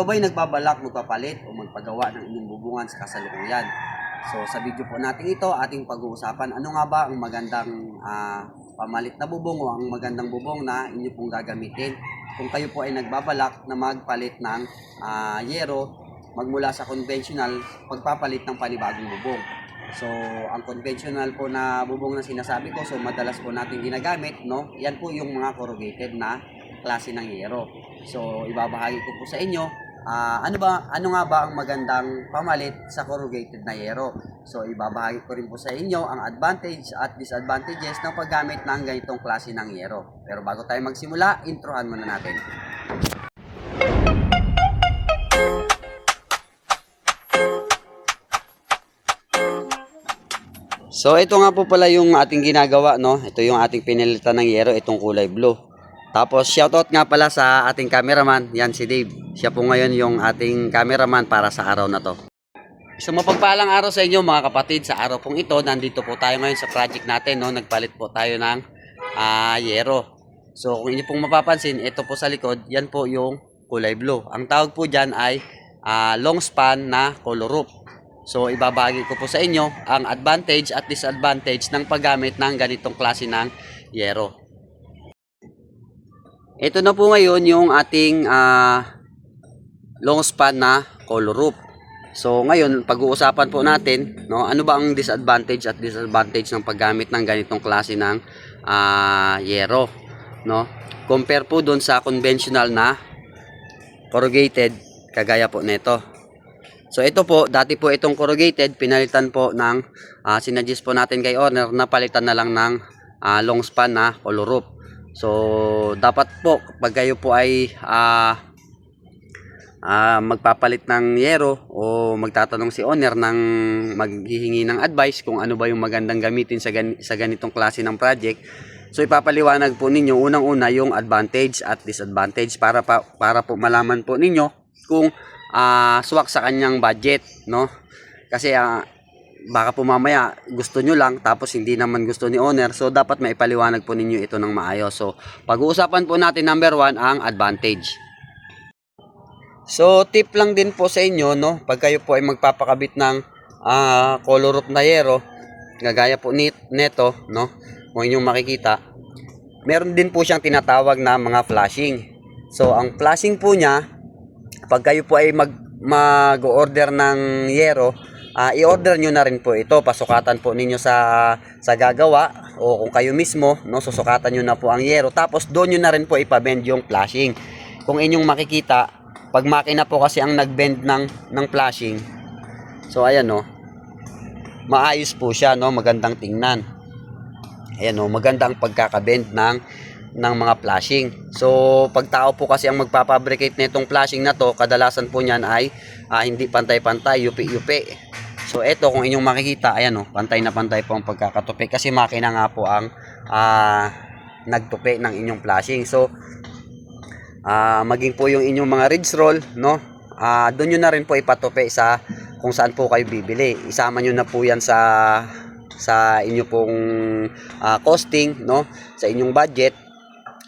ikaw ba'y nagbabalak magpapalit o magpagawa ng inyong bubungan sa kasalukuyan? So sa video po natin ito, ating pag-uusapan ano nga ba ang magandang ah, pamalit na bubong o ang magandang bubong na inyo pong gagamitin. Kung kayo po ay nagbabalak na magpalit ng ah, yero, magmula sa conventional, pagpapalit ng panibagong bubong. So, ang conventional po na bubong na sinasabi ko, so madalas po natin ginagamit, no? Yan po yung mga corrugated na klase ng yero. So, ibabahagi ko po sa inyo, ah, ano ba ano nga ba ang magandang pamalit sa corrugated na yero. So, ibabahagi ko rin po sa inyo ang advantage at disadvantages ng paggamit ng ganitong klase ng yero. Pero bago tayo magsimula, introhan muna natin. So ito nga po pala yung ating ginagawa no. Ito yung ating pinilitan ng yero, itong kulay blue. Tapos shoutout nga pala sa ating cameraman, yan si Dave. Siya po ngayon yung ating cameraman para sa araw na to. So mapagpalang araw sa inyo mga kapatid. Sa araw pong ito, nandito po tayo ngayon sa project natin no. Nagpalit po tayo ng ah, yero. So kung inyo pong mapapansin, ito po sa likod, yan po yung kulay blue. Ang tawag po dyan ay ah, long span na color roof. So ibabahagi ko po sa inyo ang advantage at disadvantage ng paggamit ng ganitong klase ng yero. Ito na po ngayon yung ating ah, long span na color roof. So ngayon pag-uusapan po natin no ano ba ang disadvantage at disadvantage ng paggamit ng ganitong klase ng ah, yero no compare po doon sa conventional na corrugated kagaya po nito So ito po, dati po itong corrugated, pinalitan po ng, uh, sinadjust po natin kay owner na palitan na lang ng ah, long span na color roof. So dapat po, pag kayo po ay ah, ah, magpapalit ng yero o magtatanong si owner ng maghihingi ng advice kung ano ba yung magandang gamitin sa, gan- sa ganitong klase ng project. So ipapaliwanag po ninyo unang-una yung advantage at disadvantage para pa, para po malaman po ninyo kung ah swak sa kanyang budget, no? Kasi ah, baka po mamaya gusto nyo lang tapos hindi naman gusto ni owner. So dapat maipaliwanag po ninyo ito ng maayos. So pag-uusapan po natin number one ang advantage. So tip lang din po sa inyo, no? Pag kayo po ay magpapakabit ng ah color roof na yero, gagaya po nit neto, no? Kung inyong makikita, meron din po siyang tinatawag na mga flashing. So ang flashing po niya, pag kayo po ay mag mag-order ng yero, ah, i-order nyo na rin po ito. Pasukatan po ninyo sa sa gagawa o kung kayo mismo, no, susukatan nyo na po ang yero. Tapos doon nyo na rin po ipabend yung flashing. Kung inyong makikita, pag makina po kasi ang nagbend ng ng flashing. So ayan no. Maayos po siya no, magandang tingnan. Ayan no, maganda ang pagkakabend ng ng mga flashing. So, pag tao po kasi ang magpapabricate nitong flashing na to, kadalasan po niyan ay ah, hindi pantay-pantay, yupi-yupi. So, ito kung inyong makikita, ayan oh, pantay na pantay po ang pagkakatupi kasi makina nga po ang ah, nagtupi ng inyong flashing. So, ah, maging po yung inyong mga ridge roll, no? Ah, doon nyo na rin po ipatupi sa kung saan po kayo bibili. Isama nyo na po yan sa sa inyo pong ah, costing, no? Sa inyong budget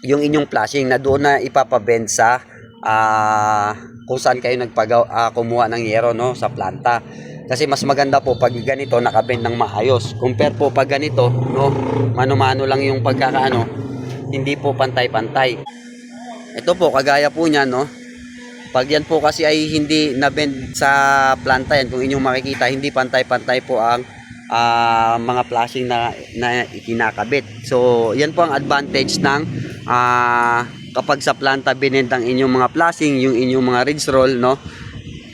yung inyong flashing na doon na ipapabend sa ah, kung saan kayo nagpagaw ah, kumuha ng yero no sa planta. Kasi mas maganda po pag ganito nakabend ng maayos. Compare po pag ganito, no, mano-mano lang yung pagkakaano, hindi po pantay-pantay. Ito po kagaya po niyan, no. Pag yan po kasi ay hindi na-bend sa planta yan, kung inyong makikita, hindi pantay-pantay po ang ah, mga flashing na, na ikinakabit. So, yan po ang advantage ng ah, kapag sa planta binend ang inyong mga flashing, yung inyong mga ridge roll, no?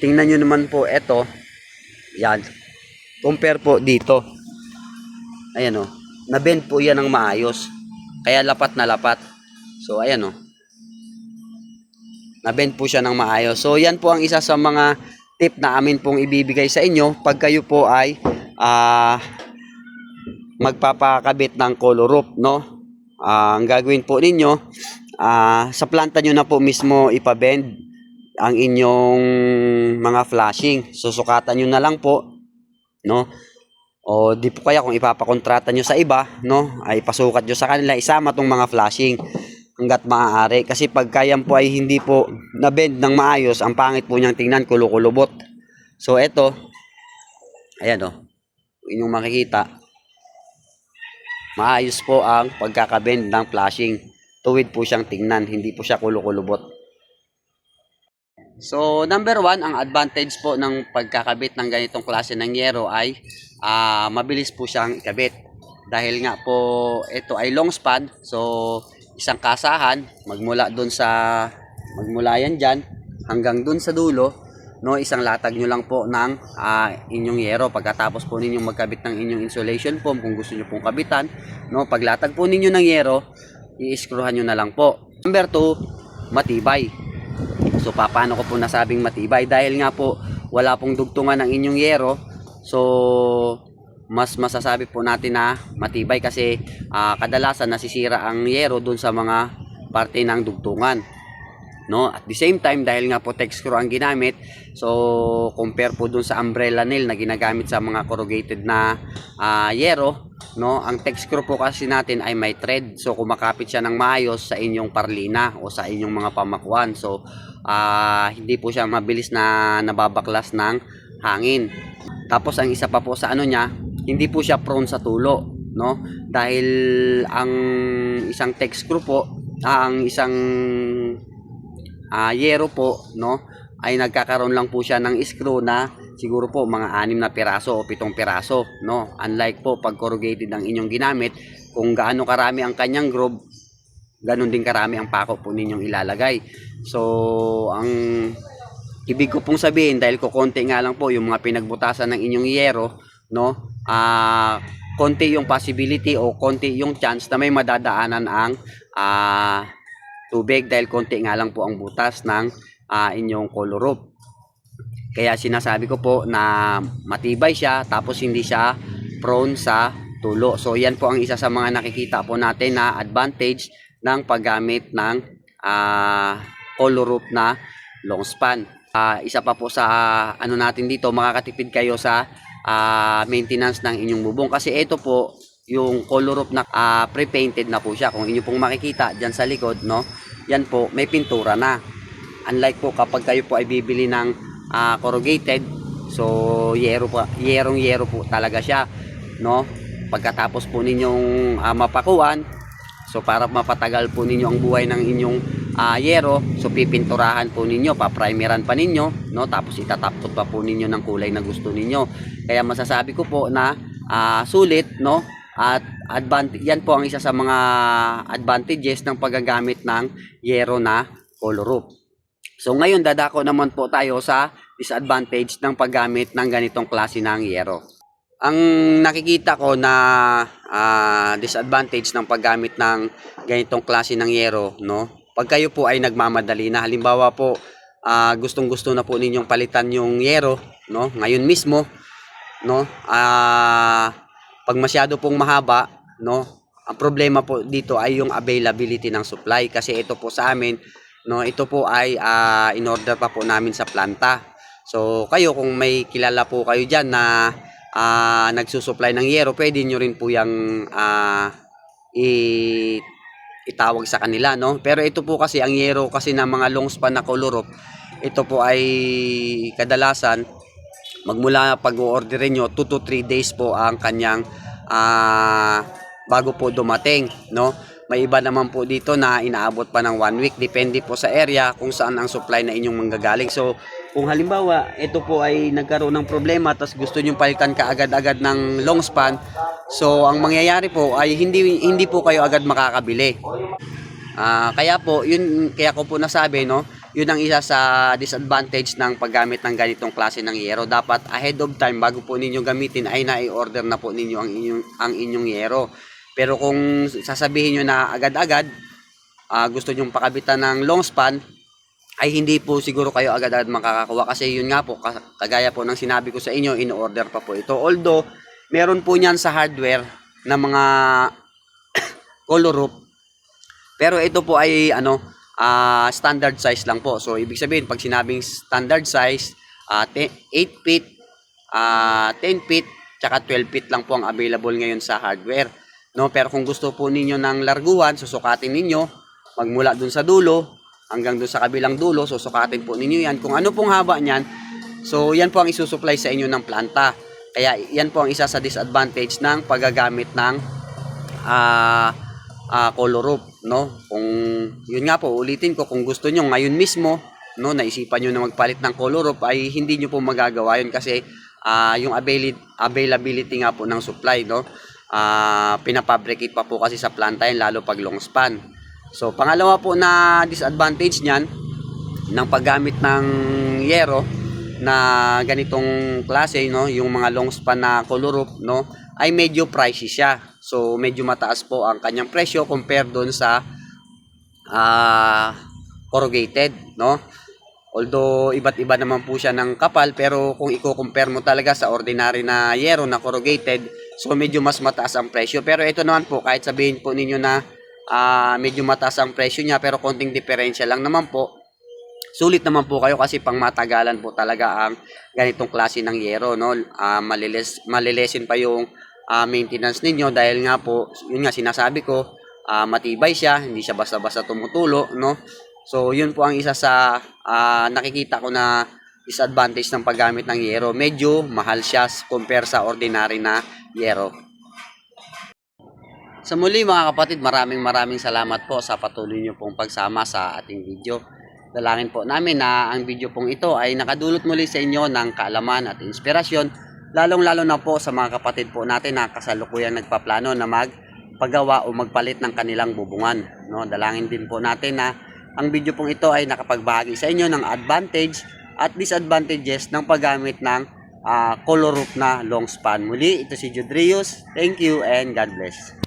Tingnan nyo naman po ito. Yan. Compare po dito. Ayan o. Na-bend po yan ng maayos. Kaya lapat na lapat. So, ayan o. Na-bend po siya ng maayos. So, yan po ang isa sa mga tip na amin pong ibibigay sa inyo pag kayo po ay ah magpapakabit ng color roof, no? Ah, ang gagawin po ninyo, ah, sa planta nyo na po mismo ipabend ang inyong mga flashing. Susukatan nyo na lang po, no? O di po kaya kung ipapakontrata nyo sa iba, no? Ay pasukat nyo sa kanila, isama tong mga flashing. hanggat maaari. Kasi pagka yan po ay hindi po na-bend ng maayos, ang pangit po niyang tingnan, kulukulubot. So, eto, ayan o, inyong makikita, maayos po ang pagkakabend ng flashing. Tuwid po siyang tingnan, hindi po siya kulukulubot. So, number one, ang advantage po ng pagkakabit ng ganitong klase ng yero ay ah, mabilis po siyang ikabit. Dahil nga po ito ay long span, so isang kasahan, magmula doon sa, magmula yan dyan, hanggang doon sa dulo, no, isang latag nyo lang po ng ah, inyong yero. Pagkatapos po ninyong magkabit ng inyong insulation foam, kung gusto nyo pong kabitan, no, paglatag po ninyo ng yero, i-screwhan nyo na lang po. Number two, matibay. So paano ko po nasabing matibay dahil nga po wala pong dugtungan ng inyong yero. So mas masasabi po natin na matibay kasi ah, kadalasan nasisira ang yero dun sa mga parte ng dugtungan. No? At the same time dahil nga po tex screw ang ginamit, so compare po dun sa umbrella nail na ginagamit sa mga corrugated na ah, yero, no? Ang tex screw po kasi natin ay may thread. So kumakapit siya ng maayos sa inyong parlina o sa inyong mga pamakuan. So ah, hindi po siya mabilis na nababaklas ng hangin. Tapos ang isa pa po sa ano niya, hindi po siya prone sa tulo, no? Dahil ang isang tex screw po, ah, ang isang ah, yero po, no? Ay nagkakaroon lang po siya ng screw na siguro po mga anim na piraso o pitong piraso, no? Unlike po pag corrugated ang inyong ginamit, kung gaano karami ang kanyang groove, ganun din karami ang pako po ninyong ilalagay. So, ang ibig ko pong sabihin dahil ko konti nga lang po yung mga pinagbutasan ng inyong yero, no? Ah, konti yung possibility o konti yung chance na may madadaanan ang ah tubig dahil konti nga lang po ang butas ng ah, inyong color roof. Kaya sinasabi ko po na matibay siya tapos hindi siya prone sa tulo. So yan po ang isa sa mga nakikita po natin na advantage ng paggamit ng ah, color roof na long span. Ah, isa pa po sa ano natin dito makakatipid kayo sa ah, maintenance ng inyong bubong kasi ito po yung color roof na ah, pre-painted na po siya. Kung inyo pong makikita diyan sa likod, no? Yan po, may pintura na. Unlike po kapag kayo po ay bibili ng ah, corrugated, so yero po, yerong yero po talaga siya, no? Pagkatapos po ninyong ah, mapakuan, so para mapatagal po ninyo ang buhay ng inyong ah, yero, so pipinturahan po ninyo, paprimeran pa ninyo, no? Tapos itataptot pa po ninyo ng kulay na gusto ninyo. Kaya masasabi ko po na ah, sulit, no? At advantage, yan po ang isa sa mga advantages ng paggagamit ng yero na color roof. So ngayon dadako naman po tayo sa disadvantage ng paggamit ng ganitong klase ng yero. Ang nakikita ko na ah, disadvantage ng paggamit ng ganitong klase ng yero, no? Pag kayo po ay nagmamadali na, halimbawa po, ah, gustong-gusto na po ninyong palitan yung yero, no? Ngayon mismo, no? Ah, pag masyado pong mahaba, no? Ang problema po dito ay yung availability ng supply kasi ito po sa amin, no? Ito po ay ah, in order pa po namin sa planta. So, kayo kung may kilala po kayo diyan na ah, nagsusupply ng yero, pwede nyo rin po yung ah, i itawag sa kanila, no? Pero ito po kasi ang yero kasi ng mga long span na color roof, ito po ay kadalasan magmula pag-orderin nyo 2 to 3 days po ang kanyang ah, bago po dumating no may iba naman po dito na inaabot pa ng 1 week depende po sa area kung saan ang supply na inyong manggagaling so kung halimbawa ito po ay nagkaroon ng problema tapos gusto nyo palitan ka agad-agad ng long span so ang mangyayari po ay hindi hindi po kayo agad makakabili Ah, kaya po, yun kaya ko po nasabi no, yun ang isa sa disadvantage ng paggamit ng ganitong klase ng yero. Dapat ahead of time bago po ninyo gamitin ay na-order na po ninyo ang inyong ang inyong yero. Pero kung sasabihin niyo na agad-agad ah, gusto niyo pakabitan ng long span ay hindi po siguro kayo agad-agad makakakuha kasi yun nga po ka- kagaya po ng sinabi ko sa inyo in-order pa po ito. Although meron po niyan sa hardware na mga color roof pero ito po ay ano, ah, standard size lang po. So ibig sabihin pag sinabing standard size, ah, te- 8 feet, ah, 10 feet, tsaka 12 feet lang po ang available ngayon sa hardware. No, pero kung gusto po ninyo ng larguhan, susukatin ninyo magmula dun sa dulo hanggang dun sa kabilang dulo. So, sukatin po ninyo yan. Kung ano pong haba niyan, so yan po ang isusupply sa inyo ng planta. Kaya yan po ang isa sa disadvantage ng paggagamit ng ah ah, color roof, no? Kung yun nga po, ulitin ko kung gusto nyo ngayon mismo, no, naisipan nyo na magpalit ng color roof ay hindi nyo po magagawa yun kasi ah, yung availability nga po ng supply, no? Ah, pinapabricate pa po kasi sa planta yan lalo pag long span. So, pangalawa po na disadvantage niyan ng paggamit ng yero na ganitong klase no yung mga long span na roof no ay medyo pricey siya so medyo mataas po ang kanyang presyo compare doon sa ah corrugated no although iba't iba naman po siya ng kapal pero kung i-compare mo talaga sa ordinary na yero na corrugated so medyo mas mataas ang presyo. Pero ito naman po kahit sabihin po ninyo na ah, medyo mataas ang presyo niya pero konting diferensya lang naman po. Sulit naman po kayo kasi pang matagalan po talaga ang ganitong klase ng yero no? Ah, maliles malilesin pa yung ah, maintenance ninyo dahil nga po yun nga sinasabi ko ah, matibay siya hindi siya basta-basta tumutulo no? So yun po ang isa sa ah, nakikita ko na disadvantage ng paggamit ng yero medyo mahal siya compare sa ordinary na yero sa muli mga kapatid, maraming maraming salamat po sa patuloy niyo pong pagsama sa ating video. Dalangin po namin na ang video pong ito ay nakadulot muli sa inyo ng kaalaman at inspirasyon, lalong-lalo na po sa mga kapatid po natin na kasalukuyang nagpaplano na magpagawa o magpalit ng kanilang bubungan. No, dalangin din po natin na ang video pong ito ay nakapagbahagi sa inyo ng advantage at disadvantages ng paggamit ng ah, color roof na long span. Muli, ito si Judrius. Thank you and God bless.